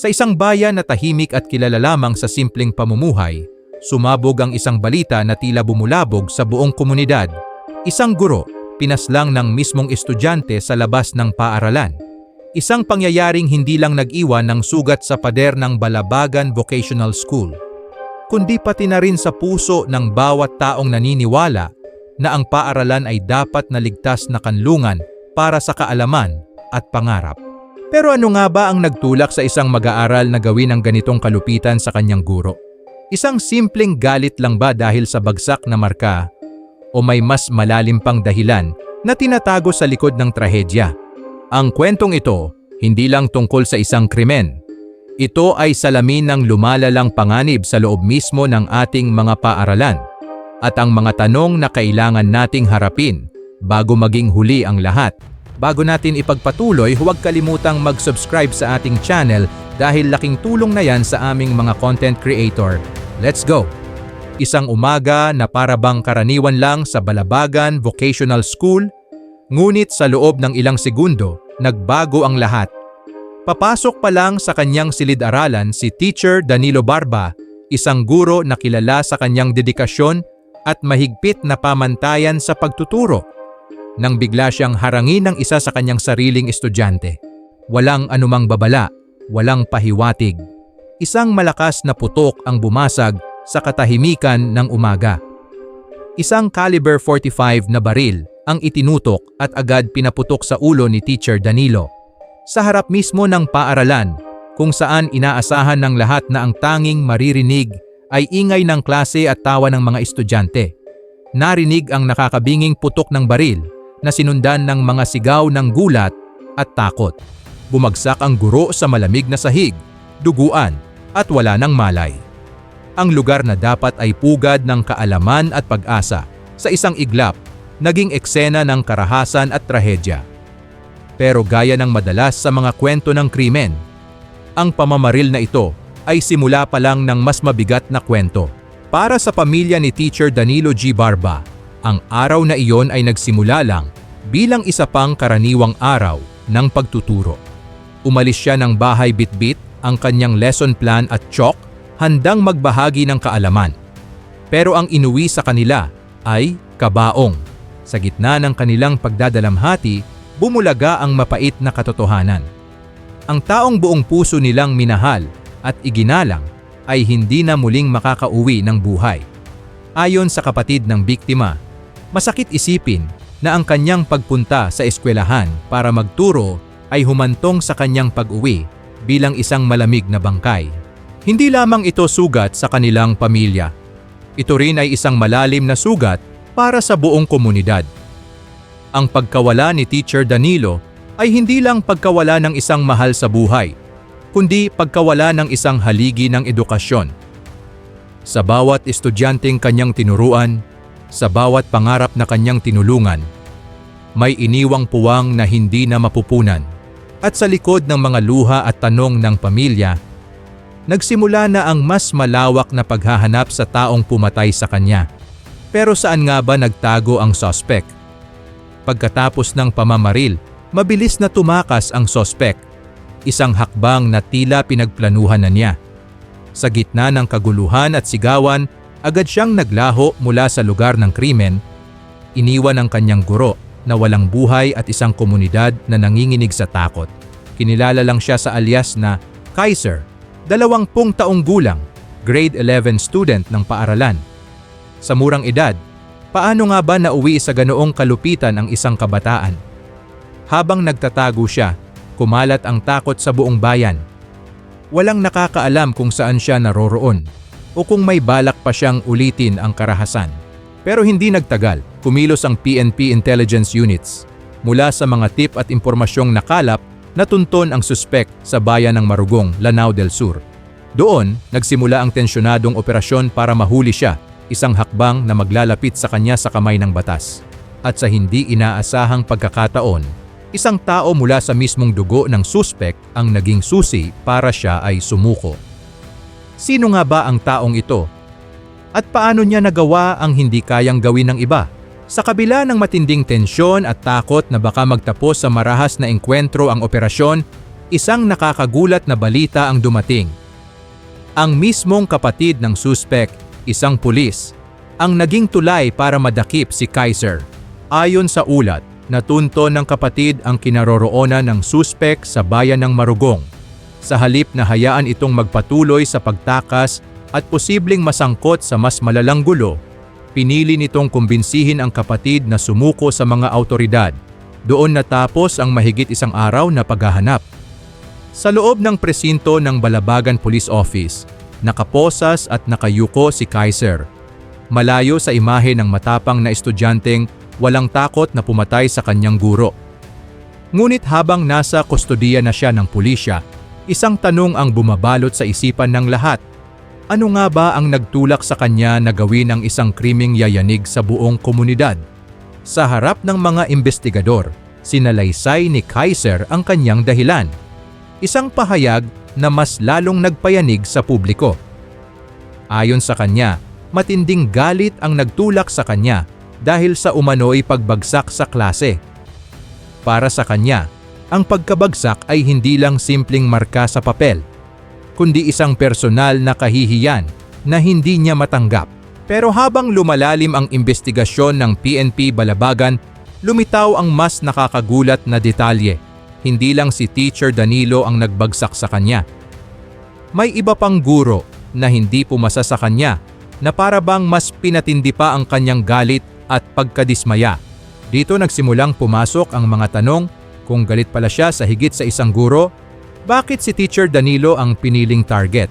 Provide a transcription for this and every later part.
Sa isang bayan na tahimik at kilala lamang sa simpleng pamumuhay, sumabog ang isang balita na tila bumulabog sa buong komunidad. Isang guro, pinaslang ng mismong estudyante sa labas ng paaralan. Isang pangyayaring hindi lang nag-iwan ng sugat sa pader ng Balabagan Vocational School, kundi pati na rin sa puso ng bawat taong naniniwala na ang paaralan ay dapat na ligtas na kanlungan para sa kaalaman at pangarap. Pero ano nga ba ang nagtulak sa isang mag-aaral na gawin ang ganitong kalupitan sa kanyang guro? Isang simpleng galit lang ba dahil sa bagsak na marka o may mas malalim pang dahilan na tinatago sa likod ng trahedya? Ang kwentong ito, hindi lang tungkol sa isang krimen. Ito ay salamin ng lumalalang panganib sa loob mismo ng ating mga paaralan at ang mga tanong na kailangan nating harapin bago maging huli ang lahat. Bago natin ipagpatuloy, huwag kalimutang mag-subscribe sa ating channel dahil laking tulong na yan sa aming mga content creator. Let's go! Isang umaga na para bang karaniwan lang sa Balabagan Vocational School, ngunit sa loob ng ilang segundo, nagbago ang lahat. Papasok pa lang sa kanyang silid-aralan si Teacher Danilo Barba, isang guro na kilala sa kanyang dedikasyon at mahigpit na pamantayan sa pagtuturo. Nang bigla siyang harangin ng isa sa kanyang sariling estudyante. Walang anumang babala, walang pahiwatig. Isang malakas na putok ang bumasag sa katahimikan ng umaga. Isang caliber 45 na baril ang itinutok at agad pinaputok sa ulo ni Teacher Danilo. Sa harap mismo ng paaralan, kung saan inaasahan ng lahat na ang tanging maririnig ay ingay ng klase at tawa ng mga estudyante. Narinig ang nakakabinging putok ng baril na sinundan ng mga sigaw ng gulat at takot. Bumagsak ang guro sa malamig na sahig, duguan at wala ng malay. Ang lugar na dapat ay pugad ng kaalaman at pag-asa sa isang iglap, naging eksena ng karahasan at trahedya. Pero gaya ng madalas sa mga kwento ng krimen, ang pamamaril na ito ay simula pa lang ng mas mabigat na kwento. Para sa pamilya ni Teacher Danilo G. Barba, ang araw na iyon ay nagsimula lang bilang isa pang karaniwang araw ng pagtuturo. Umalis siya ng bahay bitbit ang kanyang lesson plan at chalk handang magbahagi ng kaalaman. Pero ang inuwi sa kanila ay kabaong. Sa gitna ng kanilang pagdadalamhati, bumulaga ang mapait na katotohanan. Ang taong buong puso nilang minahal at iginalang ay hindi na muling makakauwi ng buhay. Ayon sa kapatid ng biktima, masakit isipin na ang kanyang pagpunta sa eskwelahan para magturo ay humantong sa kanyang pag-uwi bilang isang malamig na bangkay. Hindi lamang ito sugat sa kanilang pamilya. Ito rin ay isang malalim na sugat para sa buong komunidad. Ang pagkawala ni Teacher Danilo ay hindi lang pagkawala ng isang mahal sa buhay, kundi pagkawala ng isang haligi ng edukasyon. Sa bawat estudyanteng kanyang tinuruan, sa bawat pangarap na kanyang tinulungan, may iniwang puwang na hindi na mapupunan. At sa likod ng mga luha at tanong ng pamilya, nagsimula na ang mas malawak na paghahanap sa taong pumatay sa kanya. Pero saan nga ba nagtago ang sospek? Pagkatapos ng pamamaril, mabilis na tumakas ang sospek. Isang hakbang na tila pinagplanuhan na niya. Sa gitna ng kaguluhan at sigawan, agad siyang naglaho mula sa lugar ng krimen. Iniwan ang kanyang guro na walang buhay at isang komunidad na nanginginig sa takot. Kinilala lang siya sa alias na Kaiser, dalawampung taong gulang, grade 11 student ng paaralan. Sa murang edad, paano nga ba nauwi sa ganoong kalupitan ang isang kabataan? Habang nagtatago siya, kumalat ang takot sa buong bayan. Walang nakakaalam kung saan siya naroroon o kung may balak pa siyang ulitin ang karahasan. Pero hindi nagtagal, kumilos ang PNP intelligence units. Mula sa mga tip at impormasyong nakalap, natunton ang suspek sa bayan ng Marugong, Lanao del Sur. Doon, nagsimula ang tensyonadong operasyon para mahuli siya, isang hakbang na maglalapit sa kanya sa kamay ng batas. At sa hindi inaasahang pagkakataon, isang tao mula sa mismong dugo ng suspek ang naging susi para siya ay sumuko. Sino nga ba ang taong ito at paano niya nagawa ang hindi kayang gawin ng iba? Sa kabila ng matinding tensyon at takot na baka magtapos sa marahas na engkwentro ang operasyon, isang nakakagulat na balita ang dumating. Ang mismong kapatid ng suspect, isang pulis, ang naging tulay para madakip si Kaiser. Ayon sa ulat, natunto ng kapatid ang kinaroroonan ng suspect sa bayan ng Marugong. Sa halip na hayaan itong magpatuloy sa pagtakas at posibleng masangkot sa mas malalang gulo, pinili nitong kumbinsihin ang kapatid na sumuko sa mga autoridad. Doon natapos ang mahigit isang araw na paghahanap. Sa loob ng presinto ng Balabagan Police Office, nakaposas at nakayuko si Kaiser. Malayo sa imahe ng matapang na estudyanteng walang takot na pumatay sa kanyang guro. Ngunit habang nasa kustodiya na siya ng pulisya, isang tanong ang bumabalot sa isipan ng lahat. Ano nga ba ang nagtulak sa kanya na gawin ang isang krimeng yayanig sa buong komunidad? Sa harap ng mga investigador, sinalaysay ni Kaiser ang kanyang dahilan. Isang pahayag na mas lalong nagpayanig sa publiko. Ayon sa kanya, matinding galit ang nagtulak sa kanya dahil sa umano'y pagbagsak sa klase. Para sa kanya, ang pagkabagsak ay hindi lang simpleng marka sa papel, kundi isang personal na kahihiyan na hindi niya matanggap. Pero habang lumalalim ang investigasyon ng PNP Balabagan, lumitaw ang mas nakakagulat na detalye. Hindi lang si Teacher Danilo ang nagbagsak sa kanya. May iba pang guro na hindi pumasa sa kanya na para bang mas pinatindi pa ang kanyang galit at pagkadismaya. Dito nagsimulang pumasok ang mga tanong kung galit pala siya sa higit sa isang guro, bakit si Teacher Danilo ang piniling target?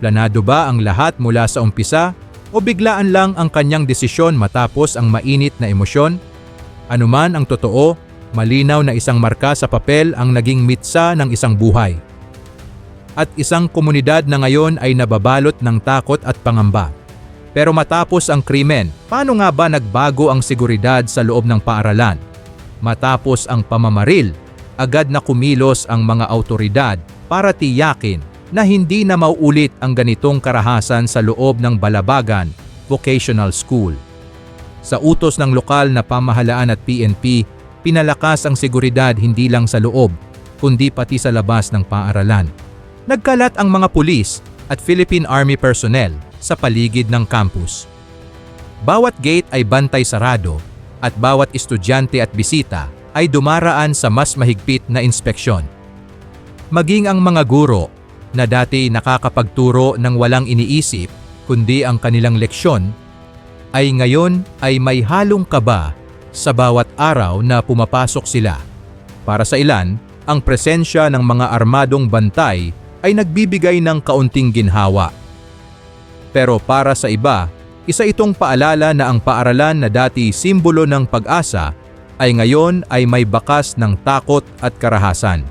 Planado ba ang lahat mula sa umpisa o biglaan lang ang kanyang desisyon matapos ang mainit na emosyon? Anuman ang totoo, malinaw na isang marka sa papel ang naging mitsa ng isang buhay. At isang komunidad na ngayon ay nababalot ng takot at pangamba. Pero matapos ang krimen, paano nga ba nagbago ang seguridad sa loob ng paaralan? Matapos ang pamamaril, agad na kumilos ang mga autoridad para tiyakin na hindi na mauulit ang ganitong karahasan sa loob ng Balabagan Vocational School. Sa utos ng lokal na pamahalaan at PNP, pinalakas ang seguridad hindi lang sa loob, kundi pati sa labas ng paaralan. Nagkalat ang mga pulis at Philippine Army personnel sa paligid ng campus. Bawat gate ay bantay sarado at bawat estudyante at bisita ay dumaraan sa mas mahigpit na inspeksyon. Maging ang mga guro na dati nakakapagturo ng walang iniisip kundi ang kanilang leksyon, ay ngayon ay may halong kaba sa bawat araw na pumapasok sila. Para sa ilan, ang presensya ng mga armadong bantay ay nagbibigay ng kaunting ginhawa pero para sa iba, isa itong paalala na ang paaralan na dati simbolo ng pag-asa ay ngayon ay may bakas ng takot at karahasan.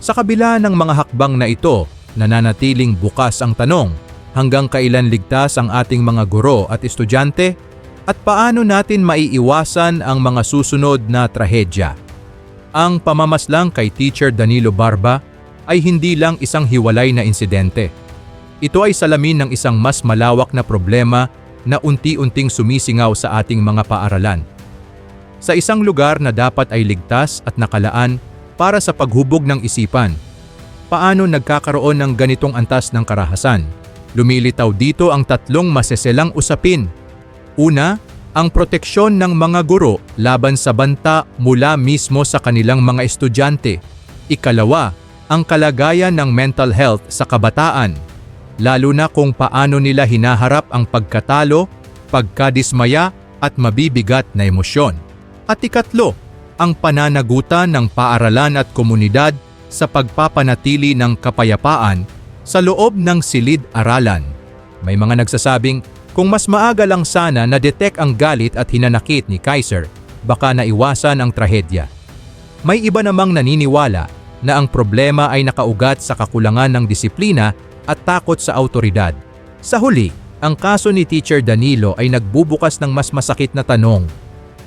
Sa kabila ng mga hakbang na ito, nananatiling bukas ang tanong hanggang kailan ligtas ang ating mga guro at estudyante at paano natin maiiwasan ang mga susunod na trahedya. Ang pamamaslang kay Teacher Danilo Barba ay hindi lang isang hiwalay na insidente ito ay salamin ng isang mas malawak na problema na unti-unting sumisingaw sa ating mga paaralan. Sa isang lugar na dapat ay ligtas at nakalaan para sa paghubog ng isipan, paano nagkakaroon ng ganitong antas ng karahasan? Lumilitaw dito ang tatlong maseselang usapin. Una, ang proteksyon ng mga guro laban sa banta mula mismo sa kanilang mga estudyante. Ikalawa, ang kalagayan ng mental health sa kabataan lalo na kung paano nila hinaharap ang pagkatalo, pagkadismaya at mabibigat na emosyon. At ikatlo, ang pananagutan ng paaralan at komunidad sa pagpapanatili ng kapayapaan sa loob ng silid-aralan. May mga nagsasabing kung mas maaga lang sana na-detect ang galit at hinanakit ni Kaiser, baka naiwasan ang trahedya. May iba namang naniniwala na ang problema ay nakaugat sa kakulangan ng disiplina at takot sa autoridad. Sa huli, ang kaso ni Teacher Danilo ay nagbubukas ng mas masakit na tanong.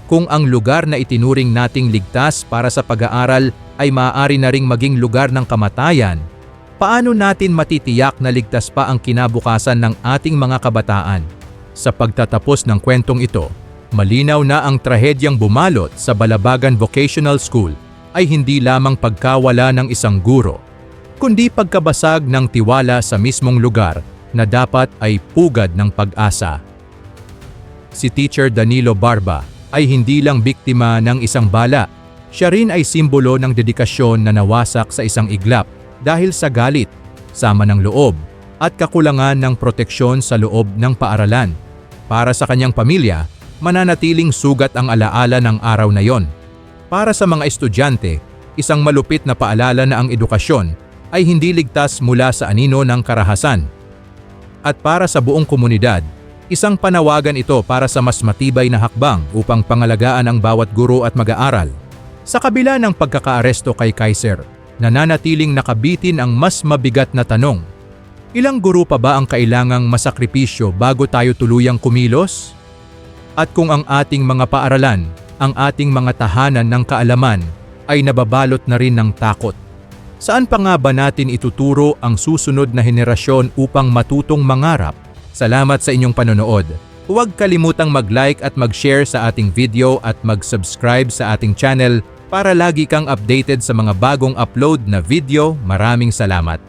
Kung ang lugar na itinuring nating ligtas para sa pag-aaral ay maaari na ring maging lugar ng kamatayan, paano natin matitiyak na ligtas pa ang kinabukasan ng ating mga kabataan? Sa pagtatapos ng kwentong ito, malinaw na ang trahedyang bumalot sa Balabagan Vocational School ay hindi lamang pagkawala ng isang guro, kundi pagkabasag ng tiwala sa mismong lugar na dapat ay pugad ng pag-asa. Si Teacher Danilo Barba ay hindi lang biktima ng isang bala, siya rin ay simbolo ng dedikasyon na nawasak sa isang iglap dahil sa galit, sama ng loob, at kakulangan ng proteksyon sa loob ng paaralan. Para sa kanyang pamilya, mananatiling sugat ang alaala ng araw na yon. Para sa mga estudyante, isang malupit na paalala na ang edukasyon ay hindi ligtas mula sa anino ng karahasan. At para sa buong komunidad, isang panawagan ito para sa mas matibay na hakbang upang pangalagaan ang bawat guro at mag-aaral. Sa kabila ng pagkakaaresto kay Kaiser, nananatiling nakabitin ang mas mabigat na tanong. Ilang guro pa ba ang kailangang masakripisyo bago tayo tuluyang kumilos? At kung ang ating mga paaralan, ang ating mga tahanan ng kaalaman ay nababalot na rin ng takot. Saan pa nga ba natin ituturo ang susunod na henerasyon upang matutong mangarap? Salamat sa inyong panonood. Huwag kalimutang mag-like at mag-share sa ating video at mag-subscribe sa ating channel para lagi kang updated sa mga bagong upload na video. Maraming salamat.